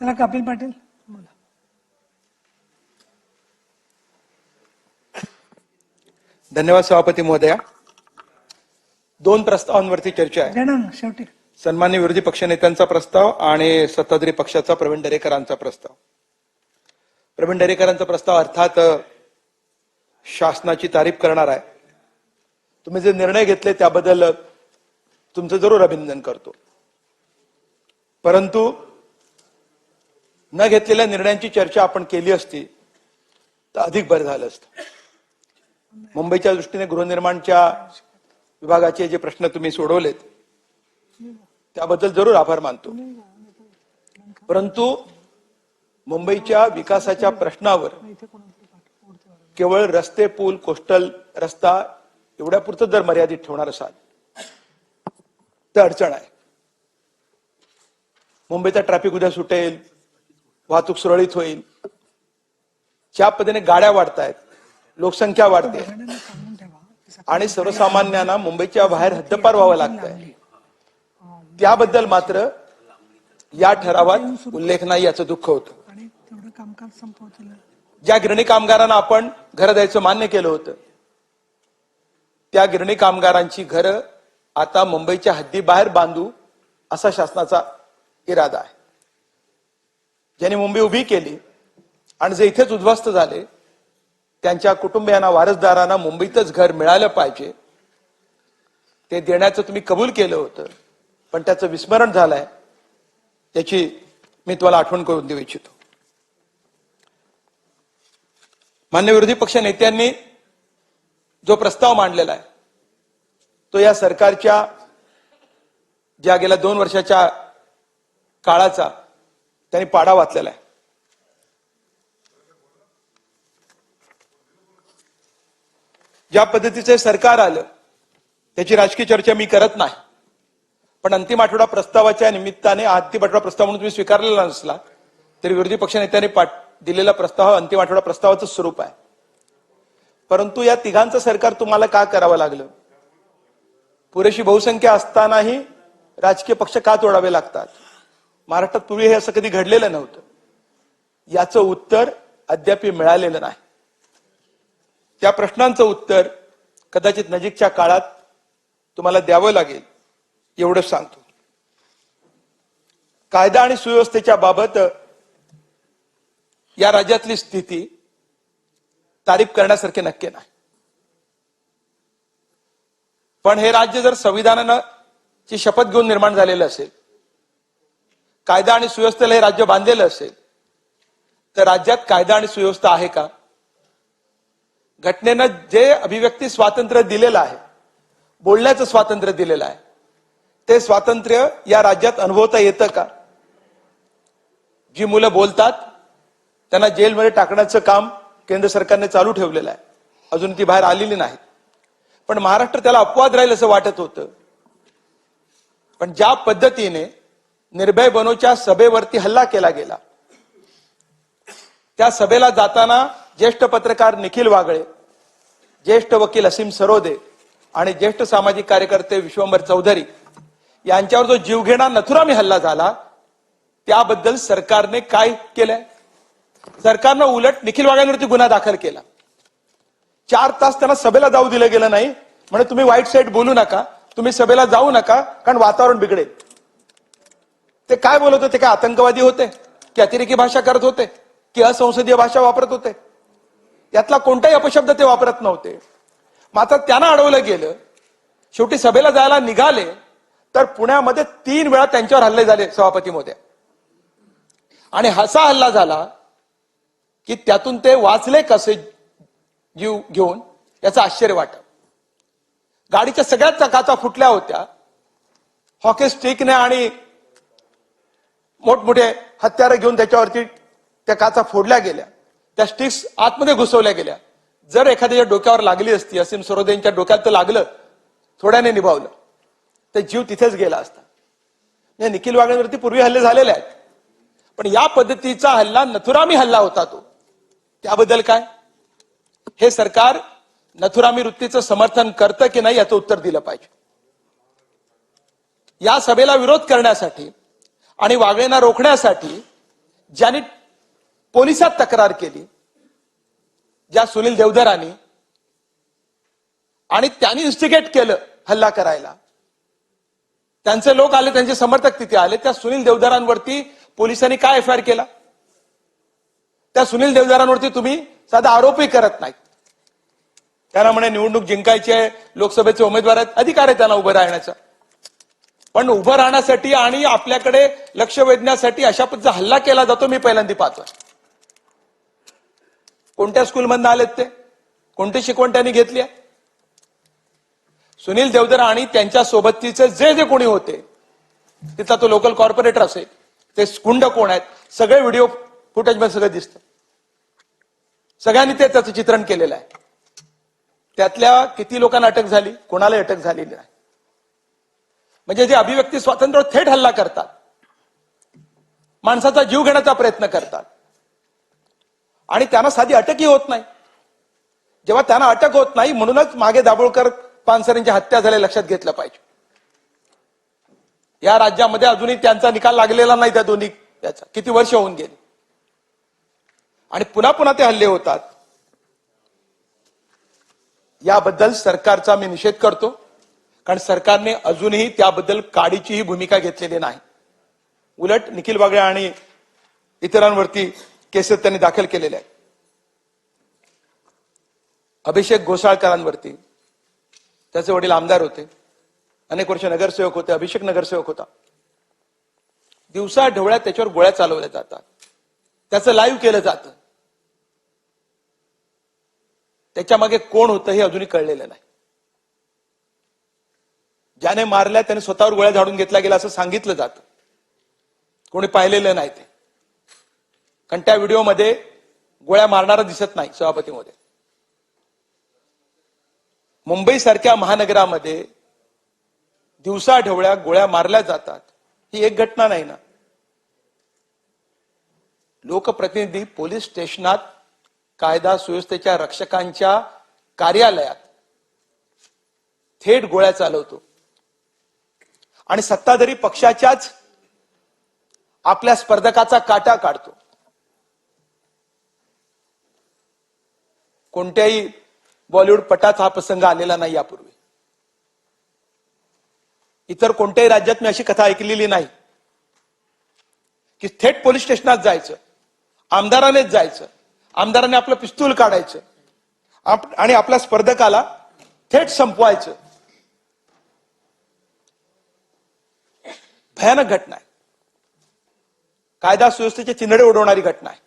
त्याला कपिल पाटील. बोला. धन्यवाद सभापती महोदया. दोन प्रस्तावांवरती चर्चा आहे. देणार ना शेवटी. सन्मान्य विरोधी पक्षनेत्यांचा प्रस्ताव आणि सत्ताधारी पक्षाचा प्रवीण दरेकरांचा प्रस्ताव. प्रवीण दरेकरांचा प्रस्ताव अर्थात शासनाची तारीफ करणार आहे. तुम्ही जे निर्णय घेतले त्याबद्दल तुमचं जरूर अभिनंदन करतो. परंतु न घेतलेल्या निर्णयांची चर्चा आपण केली असती तर अधिक बरं झालं असतं. मुंबईच्या दृष्टीने गृहनिर्माणच्या विभागाचे जे प्रश्न तुम्ही सोडवलेत त्याबद्दल जरूर आभार मानतो. परंतु मुंबईच्या विकासाच्या प्रश्नावर केवळ रस्ते पूल कोस्टल रस्ता एवढ्यापुरतं जर मर्यादित ठेवणार असाल तर अडचण आहे. मुंबईचा ट्रॅफिक उद्या सुटेल वाहतूक सुरळीत होईल. ज्या पद्धतीने गाड्या वाढतायत लोकसंख्या वाढते. आणि सर्वसामान्यांना मुंबईच्या बाहेर हद्दपार व्हावं लागतंय. त्याबद्दल मात्र या ठरावात उल्लेख नाही याचं दुःख होतं. ज्या गिरणी कामगारांना आपण घर द्यायचं मान्य केलं होतं त्या गिरणी कामगारांची घरं आता मुंबईच्या हद्दीबाहेर बांधू असा शासनाचा इरादा आहे. ज्यांनी मुंबई उभी केली आणि जे इथेच उद्ध्वस्त झाले त्यांच्या कुटुंबियांना वारसदारांना मुंबईतच घर मिळालं पाहिजे. ते देण्याचं तुम्ही कबूल केलं होतं पण त्याचं विस्मरण झालंय त्याची मी तुम्हाला आठवण करून देऊ इच्छितो. मान्य विरोधी पक्ष नेत्यांनी जो प्रस्ताव मांडलेला आहे तो या सरकारच्या ज्या गेल्या दोन वर्षाच्या काळाचा त्यांनी पाडा वाचलेला आहे. ज्या पद्धतीचे सरकार आलं त्याची राजकीय चर्चा मी करत नाही. पण अंतिम आठवडा प्रस्तावाच्या निमित्ताने अंतिम आठवडा प्रस्ताव म्हणून तुम्ही स्वीकारलेला नसला तरी विरोधी पक्षनेत्यांनी पाठ दिलेला प्रस्ताव हा अंतिम आठवडा प्रस्तावाचं स्वरूप आहे. परंतु या तिघांचं सरकार तुम्हाला का करावं लागलं? पुरेशी बहुसंख्या असतानाही राजकीय पक्ष का तोडावे लागतात? महाराष्ट्रात पूर्वी हे असं कधी घडलेलं नव्हतं. याचं उत्तर अद्याप मिळालेलं नाही. त्या प्रश्नांचं उत्तर कदाचित नजीकच्या काळात तुम्हाला द्यावं लागेल एवढंच सांगतो. कायदा आणि सुव्यवस्थेच्या बाबत या राज्यातली स्थिती तारीफ करण्यासारखे नक्की नाही. पण हे राज्य जर संविधानानं ची शपथ घेऊन निर्माण झालेलं असेल कायदा आणि सुव्यवस्थेला हे राज्य बांधलेलं असेल तर राज्यात कायदा आणि सुव्यवस्था आहे का? घटनेनं जे अभिव्यक्ती स्वातंत्र्य दिलेलं आहे बोलण्याचं स्वातंत्र्य दिलेलं आहे ते स्वातंत्र्य या राज्यात अनुभवता येतं का? जी मुलं बोलतात त्यांना जेलमध्ये टाकण्याचं काम केंद्र सरकारने चालू ठेवलेलं आहे. अजून ती बाहेर आलेली नाही. पण महाराष्ट्र त्याला अपवाद राहील असं वाटत होतं. पण ज्या पद्धतीने निर्भय बनोच्या सभेवरती हल्ला केला गेला. त्या सभेला जाताना ज्येष्ठ पत्रकार निखिल वागळे ज्येष्ठ वकील असीम सरोदे आणि ज्येष्ठ सामाजिक कार्यकर्ते विश्वंभर चौधरी यांच्यावर जो जीवघेणा नथुरामी हल्ला झाला त्याबद्दल सरकारने काय केलंय? सरकारनं उलट निखिल वाघांवरती गुन्हा दाखल केला. चार तास त्यांना सभेला जाऊ दिलं गेलं नाही म्हणजे तुम्ही वाईट साईड बोलू नका तुम्ही सभेला जाऊ नका कारण वातावरण बिघडेल. ते काय बोलत होते? काय आतंकवादी होते? की अतिरेकी भाषा करत होते? की असंसदीय भाषा वापरत होते? यातला कोणताही अपशब्द ते वापरत नव्हते. मात्र त्यांना अडवलं गेलं. शेवटी सभेला जायला निघाले. तर पुण्यामध्ये तीन वेळा त्यांच्यावर हल्ले झाले सभापती मोद्या आणि हसा हल्ला झाला की त्यातून ते वाचले कसे जीव घेऊन याचं आश्चर्य वाटत गाडीच्या सगळ्याच चाकाचा फुटल्या होत्या. हॉकी स्टिकने आणि मोठमोठे हत्यारं घेऊन त्याच्यावरती त्या काचा फोडल्या गेल्या. त्या स्टिक्स आतमध्ये घुसवल्या गेल्या. जर एखाद्याच्या डोक्यावर लागली असती असीम सरोदेंच्या डोक्यात तर लागलं थोड्याने निभावलं. तर जीव तिथेच गेला असता. म्हणजे निखिल वागण्यावरती पूर्वी हल्ले झालेले आहेत. पण या पद्धतीचा हल्ला नथुरामी हल्ला होता तो. त्याबद्दल काय? हे सरकार नथुरामी वृत्तीचं समर्थन करतं की नाही याचं उत्तर दिलं पाहिजे. या सभेला विरोध करण्यासाठी आणि वागळेंना रोखण्यासाठी ज्यांनी पोलिसात तक्रार केली ज्या सुनील देवधरांनी आणि त्यांनी इन्स्टिगेट केलं हल्ला करायला. त्यांचे लोक आले त्यांचे समर्थक तिथे आले. त्या सुनील देवधरांवरती पोलिसांनी काय एफ आय आर केला? त्या सुनील देवधरांवरती तुम्ही साधा आरोपही करत नाही त्यांना म्हणे निवडणूक जिंकायची आहे लोकसभेचे उमेदवार आहेत अधिकार आहे त्यांना उभं राहण्याचा. पण उभं राहण्यासाठी आणि आपल्याकडे लक्ष वेधण्यासाठी अशा पद्धतीचा हल्ला केला जातो मी पहिल्यांदा पाहतोय. कोणत्या स्कूलमधनं आलेत ते? कोणती शिकवण त्यांनी घेतली आहे? सुनील देवधर आणि त्यांच्या सोबतीचे जे जे कोणी होते तिथला तो लोकल कॉर्पोरेटर असेल ते गुंड कोण आहेत? सगळे व्हिडिओ फुटेजमध्ये सगळं दिसतं सगळ्यांनी ते त्याचं चित्रण केलेलं आहे. त्यातल्या किती लोकांना अटक झाली? कोणाला अटक झालेली नाही. म्हणजे जे अभिव्यक्ती स्वातंत्र्य थेट हल्ला करतात. माणसाचा जीव घेण्याचा प्रयत्न करतात. आणि त्यांना साधी अटकही होत नाही. जेव्हा त्यांना अटक होत नाही म्हणूनच मागे दाभोळकर पानसरेंची हत्या झाली लक्षात घेतलं पाहिजे. या राज्यामध्ये अजूनही त्यांचा निकाल लागलेला नाही त्या दोन्ही त्याचा. किती वर्ष होऊन गेली. आणि पुन्हा पुन्हा ते हल्ले होतात. याबद्दल सरकारचा मी निषेध करतो. कारण सरकारने अजूनही त्याबद्दल काडीचीही भूमिका घेतलेली नाही. उलट निखिल बागळे आणि इतरांवरती केसेस त्यांनी दाखल केलेल्या आहेत. अभिषेक घोसाळकरांवरती त्याचे वडील आमदार होते. अनेक वर्ष नगरसेवक होते. अभिषेक नगरसेवक होता. दिवसा ढवळ्यात त्याच्यावर गोळ्या चालवल्या जातात. त्याचं लाईव्ह केलं जातं. त्याच्यामागे कोण होतं हे अजूनही कळलेलं नाही. ज्याने मारल्या त्याने स्वतःवर गोळ्या झाडून घेतल्या गेला असं सांगितलं जातं. कोणी पाहिलेलं नाही ते. कारण त्या व्हिडिओमध्ये गोळ्या मारणारा दिसत नाही सभापतीमध्ये. मुंबई सारख्या महानगरामध्ये दिवसाढवळ्या गोळ्या मारल्या जातात. ही एक घटना नाही ना. लोकप्रतिनिधी पोलीस स्टेशनात कायदा सुव्यवस्थेच्या रक्षकांच्या कार्यालयात थेट गोळ्या चालवतो. आणि सत्ताधारी पक्षाच्याच आपल्या स्पर्धकाचा काटा काढतो. कोणत्याही बॉलिवूड पटात हा प्रसंग आलेला नाही यापूर्वी. इतर कोणत्याही राज्यात मी अशी कथा ऐकलेली नाही. की थेट पोलीस स्टेशनात जायचं आमदारानेच जायचं आमदाराने आपलं पिस्तूल काढायचं आणि आपल्या स्पर्धकाला थेट संपवायचं. भयानक घटना आहे. कायदा सुव्यवस्थेचे चिन्हडे उडवणारी घटना आहे.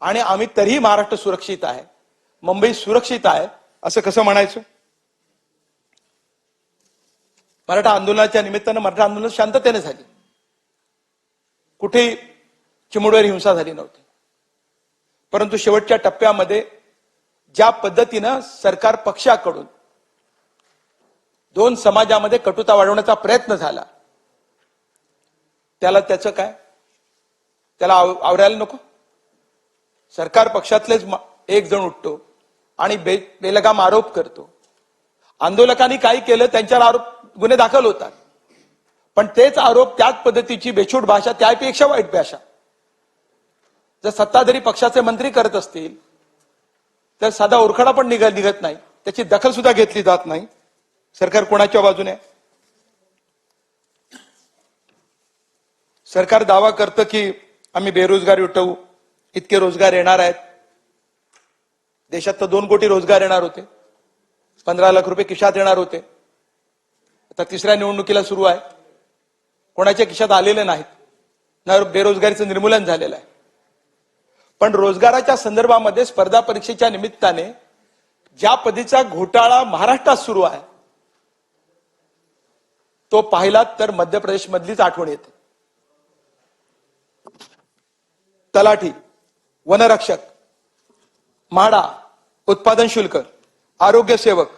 आणि आम्ही तरीही महाराष्ट्र सुरक्षित आहे. मुंबई सुरक्षित आहे असं कसं म्हणायचं? मराठा आंदोलनाच्या निमित्तानं मराठा आंदोलन शांततेने झाली. कुठेही चिमुडवर हिंसा झाली नव्हती. परंतु शेवटच्या टप्प्यामध्ये ज्या पद्धतीनं सरकार पक्षाकडून दोन समाजामध्ये कटुता वाढवण्याचा प्रयत्न झाला त्याला त्याचं काय? त्याला आव- आवरायला नको. सरकार पक्षातलेच एक जण उठतो आणि बे बेलगाम आरोप करतो. आंदोलकांनी काही केलं त्यांच्यावर आरोप गुन्हे दाखल होतात. पण तेच आरोप त्याच पद्धतीची बेछूट भाषा त्यापेक्षा वाईट भाषा. जर सत्ताधारी पक्षाचे मंत्री करत असतील तर साधा ओरखडा पण निघ निघत नाही. त्याची दखल सुद्धा घेतली जात नाही. सरकार कोणाच्या बाजूने सरकार दावा करतं की आम्ही बेरोजगारी उठवू इतके रोजगार येणार आहेत. देशात तर दोन कोटी रोजगार येणार होते. पंधरा लाख रुपये किशात येणार होते. आता तिसऱ्या निवडणुकीला सुरू आहे. कोणाच्या किशात आलेले नाहीत. ना बेरोजगारीचं निर्मूलन झालेलं आहे. पण रोजगाराच्या संदर्भामध्ये स्पर्धा परीक्षेच्या निमित्ताने ज्या पदीचा घोटाळा महाराष्ट्रात सुरू आहे तो पाहिलात तर मध्य प्रदेशमधलीच आठवण येते. तलाठी वनरक्षक म्हाडा उत्पादन शुल्क आरोग्य सेवक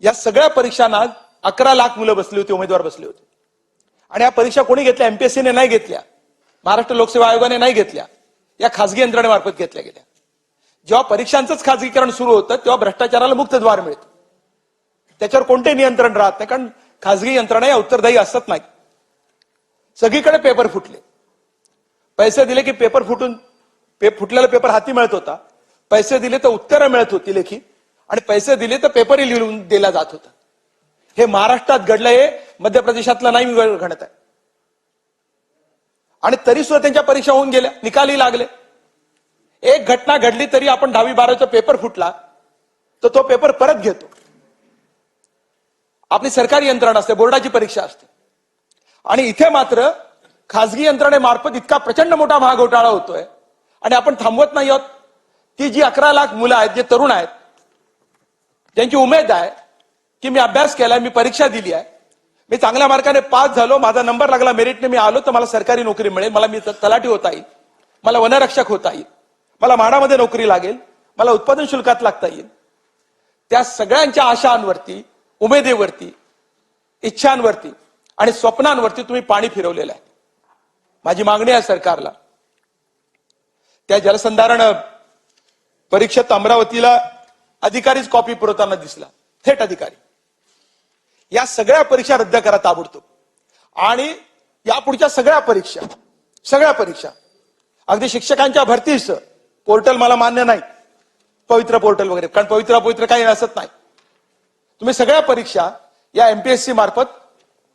या सगळ्या परीक्षांना अकरा लाख मुलं बसली होती उमेदवार बसले होते. आणि या परीक्षा कोणी घेतल्या? एमपीएससीने नाही घेतल्या. महाराष्ट्र लोकसेवा आयोगाने नाही घेतल्या. या खासगी यंत्रणेमार्फत घेतल्या गेल्या. जेव्हा परीक्षांचंच खाजगीकरण सुरू होतं तेव्हा भ्रष्टाचाराला मुक्त द्वार मिळतं त्याच्यावर कोणते नियंत्रण राहत नाही कारण खासगी यंत्रणा या उत्तरदायी असत नाही सगळीकडे पेपर फुटले. पैसे दिले की पेपर फुटून पे फुटलेला पेपर हाती मिळत होता. पैसे दिले तर उत्तरं मिळत होती लेखी. आणि पैसे दिले तर पेपरही लिहून दिला जात होता. हे महाराष्ट्रात घडलं हे मध्य प्रदेशातलं नाही मी घडत आहे. आणि तरी सुद्धा त्यांच्या परीक्षा होऊन गेल्या निकालही लागले. एक घटना घडली तरी आपण दहावी बारावीचा पेपर फुटला तर तो पेपर परत घेतो. आपली सरकारी यंत्रणा असते बोर्डाची परीक्षा असते. आणि इथे मात्र खासगी यंत्रणेमार्फत इतका प्रचंड मोठा महाघोटाळा होतोय. आणि आपण थांबवत नाही आहोत. ती जी अकरा लाख मुलं आहेत जे तरुण आहेत ज्यांची उमेद आहे की मी अभ्यास केलाय मी परीक्षा दिली आहे मी चांगल्या मार्काने पास झालो माझा नंबर लागला मेरिटने मी आलो तर मला सरकारी नोकरी मिळेल मला मी तलाठी होता येईल मला वनरक्षक होता येईल मला म्हाडामध्ये नोकरी लागेल मला उत्पादन शुल्कात लागता येईल. त्या सगळ्यांच्या आशांवरती उमेदेवरती इच्छांवरती आणि स्वप्नांवरती तुम्ही पाणी फिरवलेलं आहे. माझी मागणी आहे सरकारला. त्या जलसंधारण परीक्षेत अमरावतीला अधिकारीच कॉपी पुरवताना दिसला. थेट अधिकारी. या सगळ्या परीक्षा रद्द करा ताबडतोब. आणि यापुढच्या सगळ्या परीक्षा सगळ्या परीक्षा. अगदी शिक्षकांच्या भरतीस पोर्टल मला मान्य नाही. पवित्र पोर्टल वगैरे. कारण पवित्र पवित्र काही असत नाही. तुम्ही सगळ्या परीक्षा या एमपीएससी मार्फत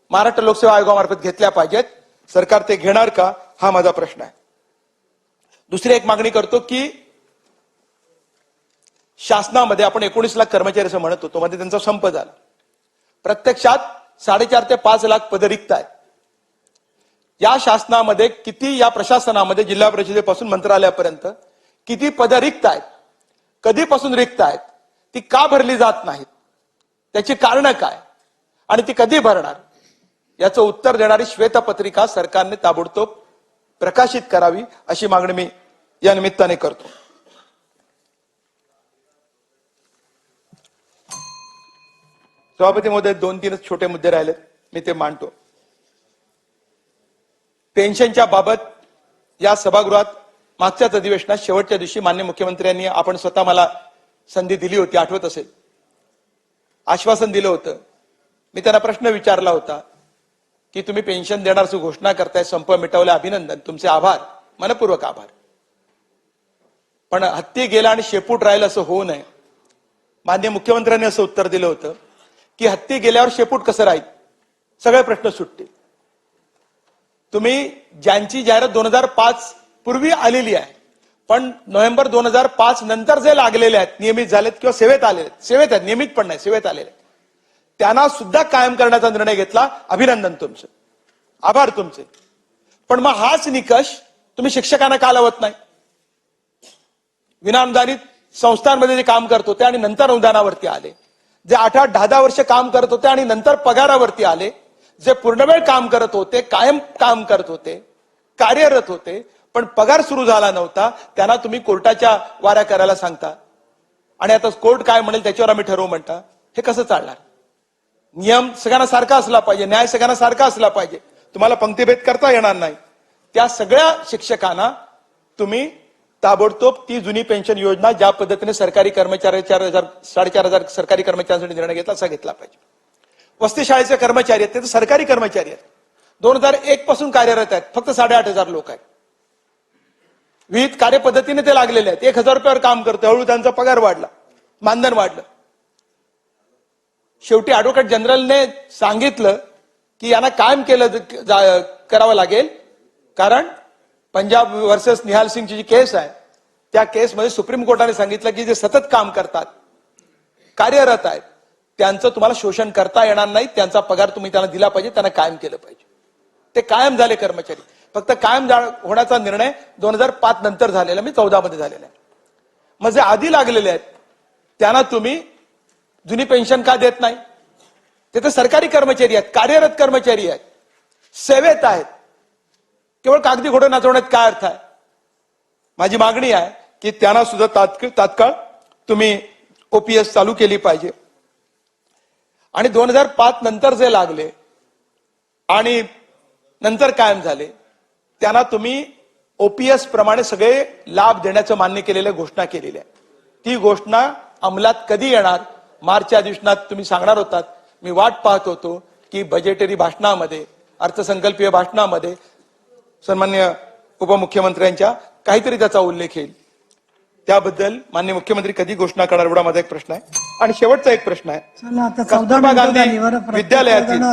महाराष्ट्र लोकसेवा आयोगामार्फत घेतल्या पाहिजेत. सरकार ते घेणार का? हा माझा प्रश्न आहे. दुसरी एक मागणी करतो की शासनामध्ये आपण एकोणीस लाख कर्मचारी असं म्हणत होतो मध्ये त्यांचा संप झाला. प्रत्यक्षात साडेचार ते पाच लाख पद रिक्त आहेत. या शासनामध्ये किती या प्रशासनामध्ये जिल्हा परिषदेपासून मंत्रालयापर्यंत किती पद रिक्त आहेत? कधीपासून रिक्त आहेत? ती का भरली जात नाहीत? त्याची कारणं काय? आणि ती कधी भरणार? याचं उत्तर देणारी श्वेतपत्रिका सरकारने ताबडतोब प्रकाशित करावी अशी मागणी मी या निमित्ताने करतो. सभापती महोदय दोन तीनच छोटे मुद्दे राहिले मी ते मांडतो. पेन्शनच्या बाबत या सभागृहात मागच्याच अधिवेशनात शेवटच्या दिवशी मान्य मुख्यमंत्र्यांनी आपण स्वतः मला संधी दिली होती आठवत असेल. आश्वासन दिलं होतं. मी त्यांना प्रश्न विचारला होता. की तुम्ही पेन्शन देणार अशी घोषणा करताय संप मिटवले अभिनंदन. तुमचे आभार. मनपूर्वक आभार. पण हत्ती गेला आणि शेपूट राहील असं होऊ नये. मान्य मुख्यमंत्र्यांनी असं उत्तर दिलं होतं की हत्ती गेल्यावर शेपूट कसं राहील? सगळे प्रश्न सुटतील. तुम्ही ज्यांची जाहिरात दोन हजार पाच पूर्वी आलेली आहे पण नोव्हेंबर दोन हजार पाच नंतर जे लागलेले आहेत नियमित झालेत किंवा सेवेत आलेले आहेत. सेवेत आहेत नियमित पण नाही सेवेत आलेले आहेत. त्यांना सुद्धा कायम करण्याचा निर्णय घेतला. अभिनंदन तुमचं. आभार तुमचे. पण मग हाच निकष तुम्ही शिक्षकांना का लावत नाही? विनाअनुदानित संस्थांमध्ये जे काम करत होते आणि नंतर अनुदानावरती आले. जे आठ आठ दहा दहा वर्ष काम करत होते आणि नंतर पगारावरती आले. जे पूर्णवेळ काम करत होते कायम काम करत होते कार्यरत होते पण पगार सुरू झाला नव्हता त्यांना तुम्ही कोर्टाच्या वाऱ्या करायला सांगता. आणि आता कोर्ट काय म्हणेल त्याच्यावर आम्ही ठरवू म्हणता. हे कसं चालणार? नियम सगळ्यांना सारखा असला पाहिजे न्याय सगळ्यांना सारखा असला पाहिजे. तुम्हाला पंक्तिभेद करता येणार नाही. त्या सगळ्या शिक्षकांना तुम्ही ताबडतोब ती जुनी पेन्शन योजना ज्या पद्धतीने सरकारी कर्मचारी चार हजार साडेचार हजार सरकारी कर्मचाऱ्यांसाठी निर्णय घेतला असा घेतला पाहिजे. वस्ती शाळेचे कर्मचारी आहेत ते तर सरकारी कर्मचारी आहेत. दोन हजार एक पासून कार्यरत आहेत फक्त साडेआठ हजार लोक आहेत. विविध कार्यपद्धतीने ते लागलेले आहेत. एक हजार रुपयावर काम करतो हळू त्यांचा पगार वाढला मानधन वाढलं. शेवटी ऍडव्होकेट जनरलने सांगितलं की यांना कायम केलं करावं लागेल. कारण पंजाब वर्सेस निहाल सिंगची जी केस आहे त्या केसमध्ये सुप्रीम कोर्टाने सांगितलं की जे सतत काम करतात कार्यरत आहेत त्यांचं तुम्हाला शोषण करता येणार नाही त्यांचा पगार तुम्ही त्यांना दिला पाहिजे त्यांना कायम केलं पाहिजे. ते कायम झाले कर्मचारी. फक्त कायम होण्याचा निर्णय दोन हजार पाच नंतर झालेला मी चौदा मध्ये झालेला आहे. मग जे आधी लागलेले आहेत त्यांना तुम्ही जुनी पेन्शन का देत नाही? ते तर सरकारी कर्मचारी आहेत कार्यरत कर्मचारी आहेत सेवेत आहेत. केवळ कागदी घोडं नाचवण्यात काय अर्थ आहे? माझी मागणी आहे की त्यांना सुद्धा तात्काळ तात्काळ तुम्ही ओपीएस चालू केली पाहिजे. आणि दोन हजार पाच नंतर जे लागले आणि नंतर कायम झाले त्यांना तुम्ही ओपीएस प्रमाणे सगळे लाभ देण्याचं मान्य केलेल्या घोषणा केलेली आहे ती घोषणा अंमलात कधी येणार? मार्चच्या अधिवेशनात तुम्ही सांगणार होतात मी वाट पाहत होतो की बजेटरी भाषणामध्ये अर्थसंकल्पीय भाषणामध्ये सन्मान्य उपमुख्यमंत्र्यांच्या काहीतरी त्याचा उल्लेख येईल. त्याबद्दल माननीय मुख्यमंत्री कधी घोषणा करणार एवढा माझा एक प्रश्न आहे. आणि शेवटचा एक प्रश्न आहे. कस्तुरबा गांधी विद्यालयातील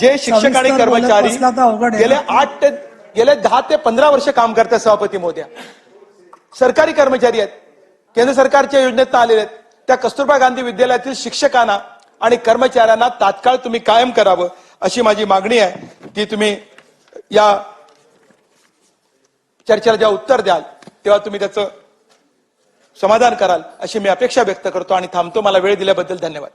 जे शिक्षक आणि कर्मचारी बसला तर अवघड आहे. गेले ना. आठ ते गेले दहा ते पंधरा वर्ष काम करतात सभापती मोद्या. सरकारी कर्मचारी आहेत. केंद्र सरकारच्या योजनेत आलेले आहेत. त्या कस्तुरबा गांधी विद्यालयातील शिक्षकांना आणि कर्मचाऱ्यांना तात्काळ तुम्ही कायम करावं अशी माझी मागणी आहे. ती तुम्ही या चर्चेला जेव्हा उत्तर द्याल तेव्हा तुम्ही त्याचं समाधान कराल अशी मी अपेक्षा व्यक्त करतो आणि थांबतो. मला वेळ दिल्याबद्दल धन्यवाद.